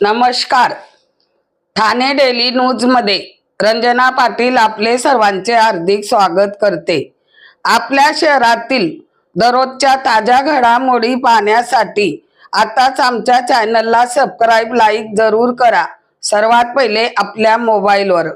नमस्कार. ठाणे डेली न्यूजमध्ये रंजना पाटील आपले सर्वांचे हार्दिक स्वागत करते. आपल्या शहरातील दररोजच्या ताज्या घडामोडी पाहण्यासाठी आताच आमच्या चॅनलला सबस्क्राईब लाईक जरूर करा. सर्वात पहिले आपल्या मोबाईलवर.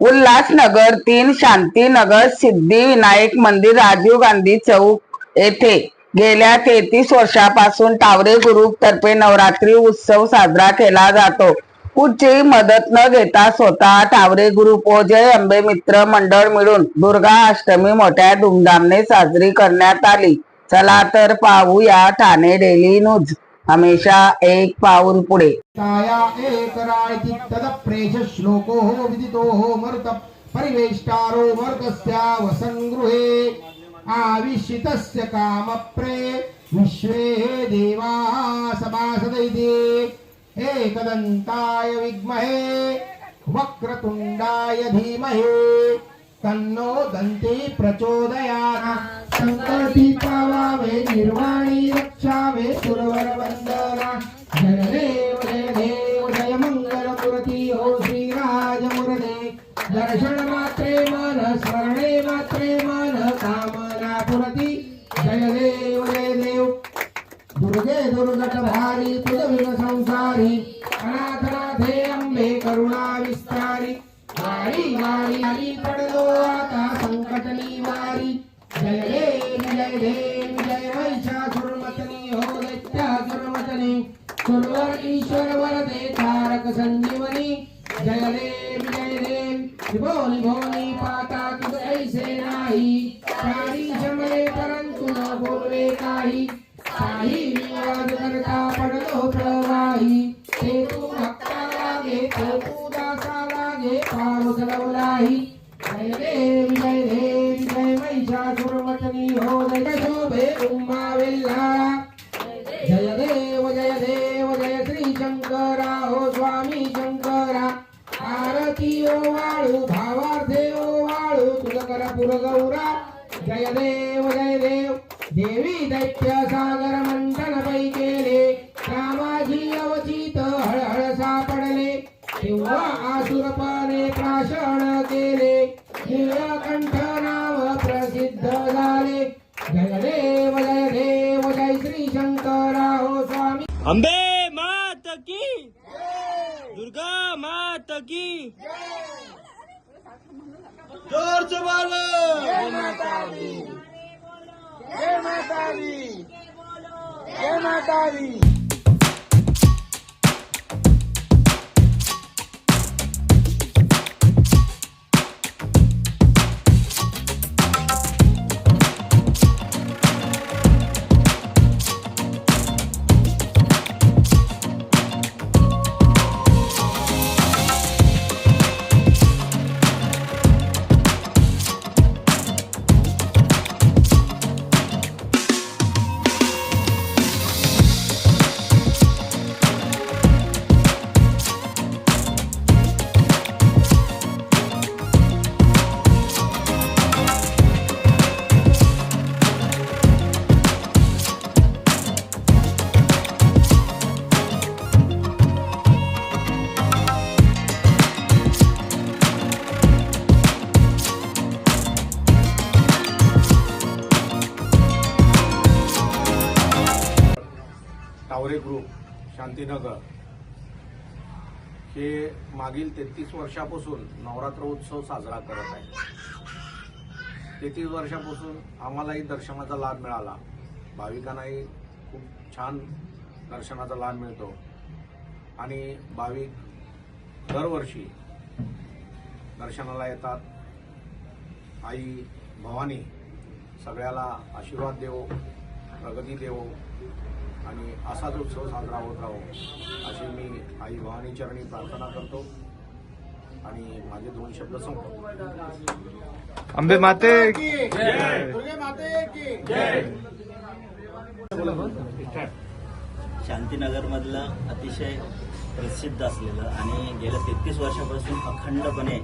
उल्हासनगर तीन शांतीनगर सिद्धिविनायक मंदिर राजीव गांधी चौक येथे गेल्या तेहतीस वर्षापासून टावरे ग्रुप तर्फे नवरात्री उत्सव साजरा केला जातो. कुठचीही मदत न घेता स्वतः टावरे ग्रुप व जय अंबे मित्र मंडळ मिळून दुर्गा अष्टमी मोठ्या धूमधामने साजरी करण्यात आली. चला तर पाहूया ठाणे डेली न्यूज. हमेशा एक पाऊल पुढे. श्लोको हो विदितो हो विदितो परिवेष्टारो मरुतस्या वसङ्गृहे ఆవిషితస్య కామప్రే విశ్వే దేవా సమాసదైతే ఏకదంతాయ విద్మహే వక్రతుండాయ ధీమహే తన్నో దంతి ప్రచోదయాన సంతతి పావామే నిర్వాణి రక్షామే సురవర देव जय देव. दुर्गे दुर्गट तुझ विण संसारी. अनाथनाथे अंबे करुणा विस्तारी. वारी वारी वारी पडलो आता संकट निवारी. जय देव जय देव जय महिषासुरमतनी हो दैत्यासुरमतनी सुरवर ईश्वर वरदे तारक संजीवनी. जय देव जय देव निभोनी काही विवाद करता पडलो प्रवाही ते तू भक्ता लागे ते तू दासा लागे पारुस लवलाही. जय रे विजय रे विजय वैशा सुरवचनी हो जय शोभे उमाविल्ला जय देव जय देव जय श्री शंकरा हो स्वामी शंकरा. आरती ओ वाळू भावार्थे ओ वाळू तुझ कर पुर गौरा. जय देव दैत्य सागर मंथन पै केले रामाजी अवचित हळहळ सापडले. तेव्हा आसुरपणे प्राशन केले. निळकंठ नाव प्रसिद्ध झाले. जय देव जय देव जय श्री शंकरा हो स्वामी. अंबे मात की! दुर्गा मात की! जोर से बोलो जय माता दी जय माता ग्रुप शांतीनगर हे मागील तेहतीस वर्षापासून नवरात्र उत्सव साजरा करत आहे तेहतीस वर्षापासून आम्हालाही दर्शनाचा लाभ मिळाला. भाविकांनाही खूप छान दर्शनाचा लाभ मिळतो. आणि भाविक दरवर्षी दर्शनाला येतात. आई भवानी सगळ्याला आशीर्वाद देवो प्रगती देवो. आणि असाच उत्सव साजरा होत राहो अशी मी आई भवानी चरणी प्रार्थना करतो. आणि माझे दोन शब्द संपतो अंबे माते शांतीनगरमधलं अतिशय प्रसिद्ध असलेलं आणि गेल्या तेहतीस वर्षापासून अखंडपणे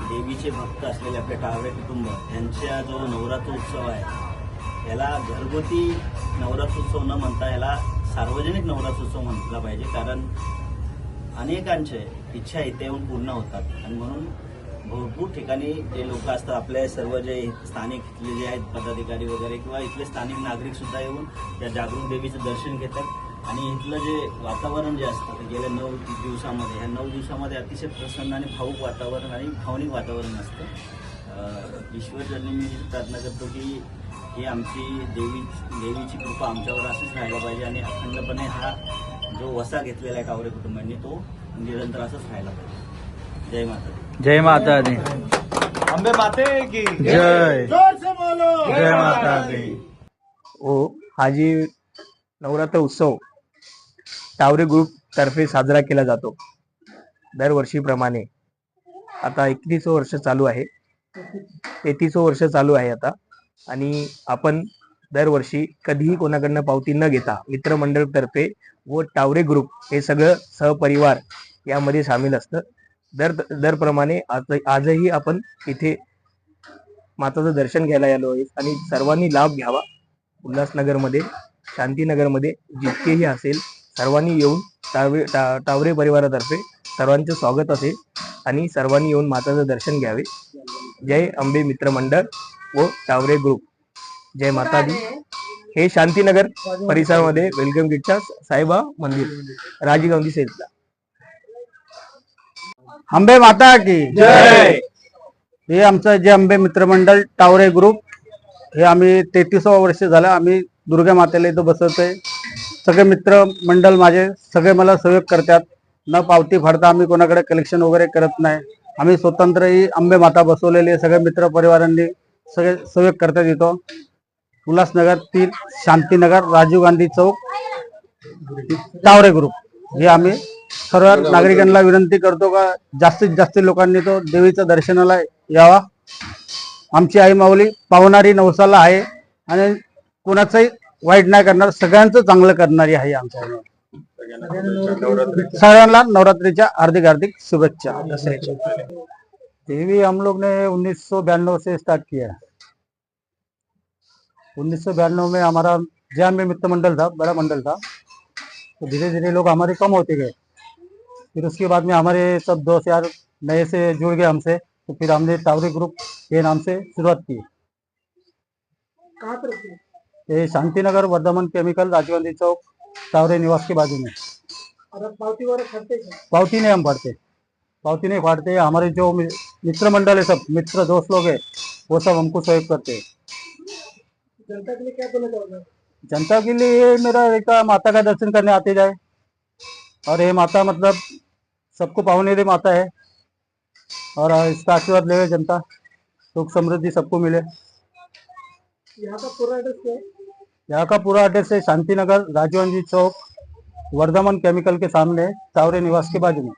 देवीचे भक्त असलेले आपले टाळवे कुटुंब यांचा जो नवरात्र उत्सव आहे याला घरगुती नवरात्र उत्सव न म्हणता याला सार्वजनिक नवरात्रोत्सव म्हटला पाहिजे कारण अनेकांचे इच्छा इथे येऊन पूर्ण होतात. आणि म्हणून भरपूर ठिकाणी जे लोक असतात आपले सर्व जे स्थानिक इथले जे आहेत पदाधिकारी वगैरे किंवा इथले स्थानिक नागरिक सुद्धा येऊन त्या जागरूक देवीचं दर्शन घेतात. आणि इथलं जे वातावरण जे असतं गेल्या नऊ दिवसामध्ये ह्या नऊ दिवसामध्ये अतिशय प्रसन्न आणि भाऊक वातावरण आणि भावनिक वातावरण असतं. ईश्वरजनी मी प्रार्थना करतो की ही आमची देवी देवीची कृपा आमच्यावर अशीच राहायला पाहिजे आणि अखंडपणे हा जो वसा घेतलेला आहे कावरे कुटुंबांनी तो निरंतर असंच राहायला पाहिजे. जय माता दी. जय माता दी अंबे माते की. जय. जोर से बोलो. जय माता दी ओ हा जी नवरात्र उत्सव टावरे ग्रुप तर्फे साजरा केला जातो. दरवर्षीप्रमाणे. आता एकतीस वर्ष चालू आहे. तेहतीस वर्ष चालू आहे आता. आणि आपण दरवर्षी कधीही कोणाकडनं पावती न घेता मित्रमंडळ तर्फे व टावरे ग्रुप हे सगळं सहपरिवार यामध्ये सामील असतं. दर दरप्रमाणे आज आजही आपण इथे माताचं दर्शन घ्यायला आलो आहे आणि सर्वांनी लाभ घ्यावा. उल्हासनगरमध्ये शांतीनगरमध्ये जितकेही असेल सर्वांनी येऊन टावरे टा- टावरे परिवारातर्फे सर्वांचे स्वागत असेल आणि सर्वांनी येऊन माताचं दर्शन घ्यावे. जय अंबे मित्रमंडळ. व टावरे ग्रुप जय माता दी हे शांतीनगर परिसरामध्ये वेलकम गेटच्या साईबा मंदिर. राजीगांधी सेलला आंबे माता की. जय. हे आमचं जे आंबे मित्रमंडळ टावरे ग्रुप हे आम्ही तेहतीसावं वर्ष झालं आम्ही दुर्गा मातेला इथं बसवतोय. सगळे मित्र मंडळ माझे सगळे मला सहयोग करतात. न पावती फाडता आम्ही कोणाकडे कलेक्शन वगैरे करत नाही. आम्ही स्वतंत्र ही आंबे माता बसवलेली सगळे मित्र परिवारांनी सगळे सहयोग करतात येतो उल्हासनगर तीन शांतीनगर राजीव गांधी चौक टावरे ग्रुप हे आम्ही सर्व नागरिकांना विनंती करतो का जास्तीत जास्त लोकांनी तो देवीच्या दर्शनाला यावा. आमची आई माऊली पावणारी नवसाला आहे आणि कोणाचंही वाईट नाही करणार सगळ्यांचं चांगलं करणारी आहे आमच्या आई. सगळ्यांना नवरात्रीच्या हार्दिक हार्दिक शुभेच्छा. देवी हम लोग ने उन्नीस सौ स्टार्ट किया है। उन्नीस में हमारा जैन में मित्र मंडल था बड़ा मंडल था। तो धीरे धीरे लोग हमारे कम होते गए। फिर उसके बाद में हमारे सब दोस्त यार नए से जुड़ गए हमसे। तो फिर हमने टावरी ग्रुप के नाम से शुरुआत की। ये शांतिनगर वर्धमान केमिकल राजीव गांधी चौक टावरे निवास के बाजू में। पावती नहीं हम फाड़ते पावती नहीं फाड़ते हमारे जो मित्र मंडल है सब मित्र दोस्त लोग है वो सब हमको सहयोग करते हैं। जनता के लिए ये मेरा एक माता का दर्शन करने आते जाए। और ये माता मतलब सबको पावने दे माता है। और इसका आशीर्वाद ले जनता सुख समृद्धि सबको मिले। यहाँ का पूरा एड्रेस क्या है? यहाँ का पूरा एड्रेस है शांति नगर राजीव गांधी चौक वर्धमान केमिकल के सामने चावरे निवास के बाजू में।